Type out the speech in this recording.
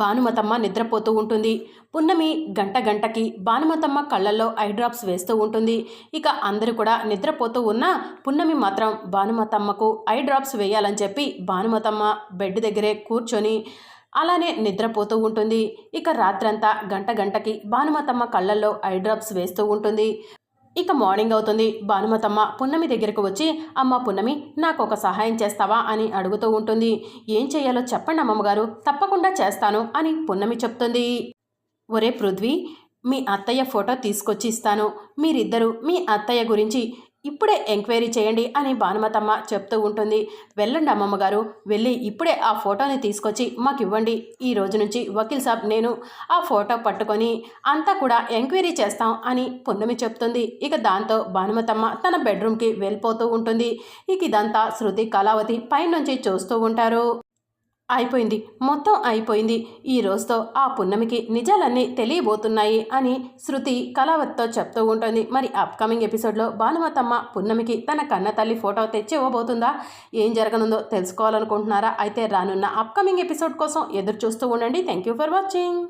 భానుమతమ్మ నిద్రపోతూ ఉంటుంది. పున్నమి గంట గంటకి భానుమతమ్మ కళ్ళల్లో ఐ డ్రాప్స్ వేస్తూ ఉంటుంది. ఇక అందరూ కూడా నిద్రపోతూ ఉన్నా పున్నమి మాత్రం భానుమతమ్మకు ఐ డ్రాప్స్ వేయాలని చెప్పి భానుమతమ్మ బెడ్ దగ్గరే కూర్చొని అలానే నిద్రపోతూ ఉంటుంది. ఇక రాత్రంతా గంట గంటకి భానుమతమ్మ కళ్ళల్లో ఐ డ్రాప్స్ వేస్తూ ఉంటుంది. ఇక మార్నింగ్ అవుతుంది. భానుమతమ్మ పున్నమి దగ్గరకు వచ్చి అమ్మ పున్నమి నాకు ఒక సహాయం చేస్తావా? అని అడుగుతూ ఉంటుంది. ఏం చేయాలో చెప్పండి అమ్మమ్మగారు తప్పకుండా చేస్తాను అని పున్నమి చెప్తుంది. ఒరే పృథ్వీ మీ అత్తయ్య ఫోటో తీసుకొచ్చి ఇస్తాను. మీరిద్దరూ మీ అత్తయ్య గురించి ఇప్పుడే ఎంక్వైరీ చేయండి అని భానుమతమ్మ చెప్తూ ఉంటుంది. వెళ్ళండి అమ్మమ్మ గారు వెళ్ళి ఇప్పుడే ఆ ఫోటోని తీసుకొచ్చి మాకు ఇవ్వండి ఈ రోజు నుంచి వకీల్ సాబ్ నేను ఆ ఫోటో పట్టుకొని అంతా కూడా ఎంక్వైరీ చేస్తాం అని పున్నమి చెప్తుంది. ఇక దాంతో భానుమతమ్మ తన బెడ్రూమ్కి వెళ్ళిపోతూ ఉంటుంది. ఇక ఇదంతా శృతి కళావతి పైనుంచి చూస్తూ ఉంటారు. అయిపోయింది. మొత్తం అయిపోయింది. ఈ రోజుతో ఆ పున్నమికి నిజాలన్నీ తెలియబోతున్నాయి అని శృతి కళావతితో చెప్తూ ఉంటుంది. మరి అప్కమింగ్ ఎపిసోడ్లో భానుమతమ్మ పున్నమికి తన కన్న తల్లి ఫోటో తెచ్చి ఇవ్వబోతుందా? ఏం జరగనుందో తెలుసుకోవాలనుకుంటున్నారా? అయితే రానున్న అప్కమింగ్ ఎపిసోడ్ కోసం ఎదురు చూస్తూ ఉండండి. Thank you for watching